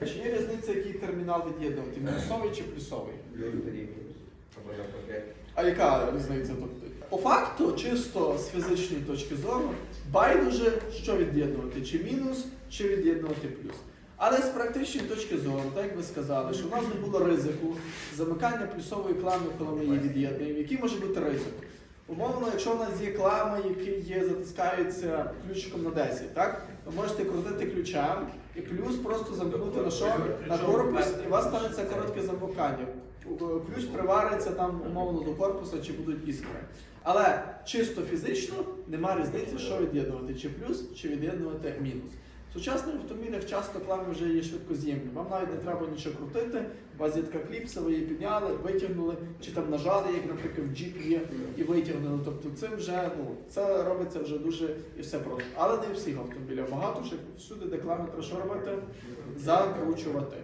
Чи є різниця, який термінал від'єднувати? Мінусовий чи плюсовий? А яка різниця? Тобто, по факту, чисто з фізичної точки зору, байдуже, що від'єднувати, чи мінус, чи від'єднувати плюс. Але з практичної точки зору, так як ви сказали, що у нас не було ризику замикання плюсової клами, коли ми її від'єднуємо. Який може бути ризик? Умовно, якщо у нас є клама, який є, затискається ключиком на 10, так? Ви можете крутити ключем і плюс просто замкнути на що? На корпус, і у вас станеться коротке замикання. Ключ привариться там умовно до корпуса, чи будуть іскри. Але чисто фізично нема різниці, що від'єднувати, чи плюс, чи від'єднувати мінус. Сучасних автомобілях часто клами вже є швидкоз'ємні. Вам навіть не треба нічого крутити. У вас є така кліпса, ви її підняли, витягнули, чи там нажали, як, наприклад, в джіп є, і витягнули. Тобто цим вже ну це робиться вже дуже і все просто. Але не всіх автомобілях. Багато ще всюди, де клами треба що робити, закручувати.